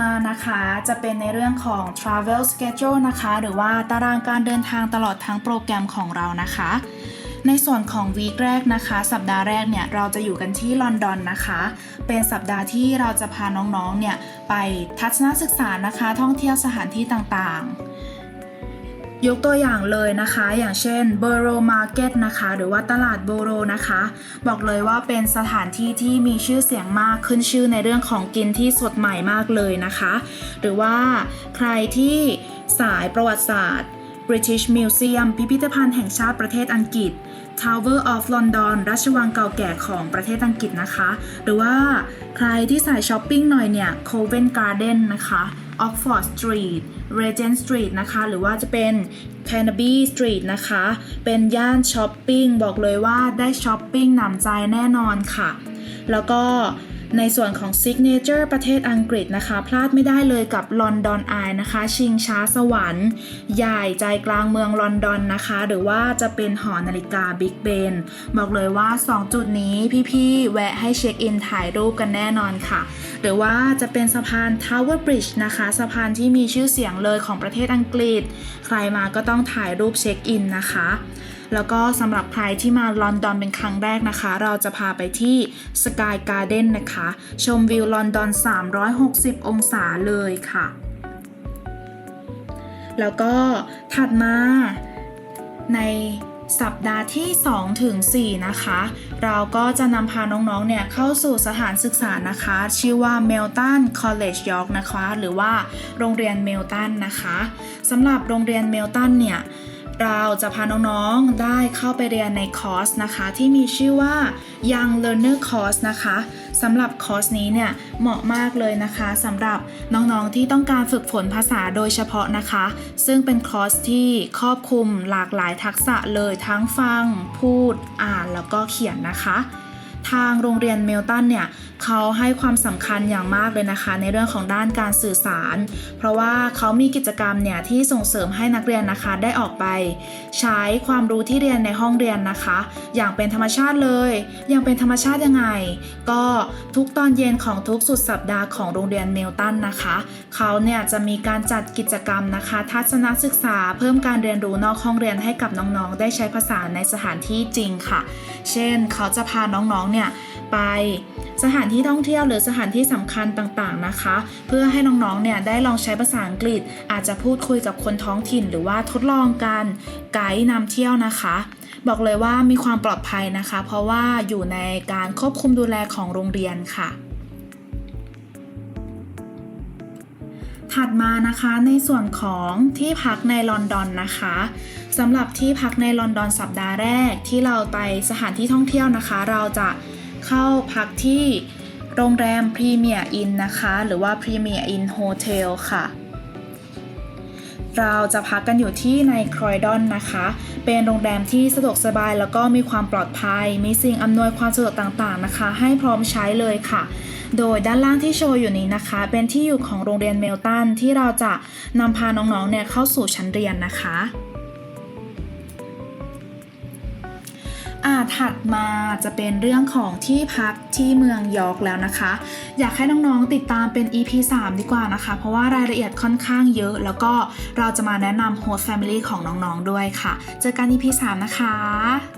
มานะคะจะเป็นในเรื่องของ travel schedule นะคะ หรือว่าตารางการเดินทางตลอดทั้งโปรแกรมของเรานะคะ ในส่วนของวีคแรกนะคะ สัปดาห์แรกเนี่ยเราจะอยู่กันที่ลอนดอนนะคะ เป็นสัปดาห์ที่เราจะพาน้องๆเนี่ยไปทัศนศึกษานะคะ ท่องเที่ยวสถานที่ต่างๆ ยกตัวอย่างเลยนะคะ อย่างเช่น Borough Market นะคะ หรือว่าตลาดโบโรนะคะ บอกเลยว่าเป็นสถานที่ที่มีชื่อเสียงมากขึ้นชื่อในเรื่องของกินที่สดใหม่มากเลยนะคะ หรือว่าใครที่สายประวัติศาสตร์ British Museum พิพิธภัณฑ์แห่งชาติประเทศอังกฤษ Tower of London ราชวังเก่าแก่ของประเทศอังกฤษนะคะ หรือว่าใครที่สายช้อปปิ้งหน่อยเนี่ย Covent Garden นะคะ Oxford Street Regent Street นะคะ หรือว่าจะเป็น Canterbury Street นะคะ เป็นย่านช้อปปิ้ง บอกเลยว่าได้ช้อปปิ้งหนำใจแน่นอนค่ะ แล้วก็ ในส่วนของ Signature ประเทศอังกฤษนะคะ พลาดไม่ได้เลยกับ London Eye นะคะ ชิงช้าสวรรค์ ใหญ่ใจกลางเมืองลอนดอนนะคะ หรือว่าจะเป็นหอนาฬิกา Big Ben บอกเลยว่า 2 จุดนี้พี่ๆ แวะให้เช็คอินถ่ายรูปกันแน่นอนค่ะ หรือว่าจะเป็นสะพาน Tower Bridge นะคะ สะพานที่มีชื่อเสียงเลยของประเทศอังกฤษ ใครมาก็ต้องถ่ายรูปเช็คอินนะคะ แล้วก็สำหรับใครที่มาลอนดอนเป็นครั้งแรกนะคะ เราจะพาไปที่สกายการ์เด้นนะคะ ชมวิวลอนดอน 360 องศาเลยค่ะ แล้วก็ถัดมาในสัปดาห์ที่ 2 ถึง 4 นะคะ เราก็จะนำพาน้อง ๆ เนี่ยเข้าสู่สถานศึกษานะคะ ชื่อว่า Melton College York นะคะ หรือว่าโรงเรียนเมลตันนะคะสำหรับโรงเรียนเมลตันเนี่ย เราจะพาน้องๆได้เข้าไปเรียนในคอร์สนะคะ ที่มีชื่อว่า Young Learner Course นะคะสำหรับคอร์สนี้เนี่ยเหมาะมากเลยนะคะสำหรับน้องๆที่ต้องการฝึกฝนภาษาโดยเฉพาะนะคะ ซึ่งเป็นคอร์สที่ครอบคลุมหลากหลายทักษะเลยทั้งฟัง พูด อ่านแล้วก็เขียนนะคะ ทางโรงเรียนเมลตันเนี่ยเขาให้ความสำคัญอย่างมากเลยนะคะ ในเรื่องของด้านการสื่อสาร เพราะว่าเขามีกิจกรรมเนี่ยที่ส่งเสริมให้นักเรียนนะคะได้ออกไป ใช้ความรู้ที่เรียนในห้องเรียนนะคะ อย่างเป็นธรรมชาติเลย อย่างเป็นธรรมชาติยังไง ก็ทุกตอนเย็นของทุกสุดสัปดาห์ของโรงเรียนเมลตันนะคะเขาเนี่ยจะมีการจัดกิจกรรมนะคะ ทัศนศึกษาเพิ่มการเรียนรู้นอกห้องเรียนให้กับน้องๆ ได้ใช้ภาษาในสถานที่จริงค่ะ เช่น เขาจะพาน้องๆเนี่ยไปสถานที่ท่องเที่ยวหรือสถานที่สำคัญต่างๆนะคะ เพื่อให้น้องๆเนี่ยได้ลองใช้ภาษาอังกฤษ อาจจะพูดคุยกับคนท้องถิ่น หรือว่าทดลองการไกด์นำเที่ยวนะคะ บอกเลยว่ามีความปลอดภัยนะคะ เพราะว่าอยู่ในการควบคุมดูแลของโรงเรียนค่ะถัดมานะคะในส่วนของที่พักในลอนดอนนะคะ สำหรับที่พักในลอนดอนสัปดาห์แรกที่เราไปสถานที่ท่องเที่ยวนะคะ เราจะเข้าพักที่โรงแรมพรีเมียร์อินนะคะ หรือว่าพรีเมียร์อินโฮเทลค่ะ เราจะพักกันอยู่ที่ในครอยดอนนะคะ เป็นโรงแรมที่สะดวกสบายแล้วก็มีความปลอดภัย มีสิ่งอำนวยความสะดวกต่างๆนะคะ ให้พร้อมใช้เลยค่ะโดยด้านล่างที่โชว์อยู่นี้นะคะ เป็นที่อยู่ของโรงเรียนเมลตันที่เราจะนำพาน้องๆเนี่ยเข้าสู่ชั้นเรียนนะคะ อ่าถัดมาจะเป็นเรื่องของที่พักที่เมืองยอร์กแล้วนะคะ อยากให้น้องๆติดตามเป็น EP 3 ดีกว่านะคะ เพราะว่ารายละเอียดค่อนข้างเยอะ แล้วก็เราจะมาแนะนำโฮสต์แฟมิลี่ของน้องๆด้วยค่ะ เจอกัน EP 3 นะคะ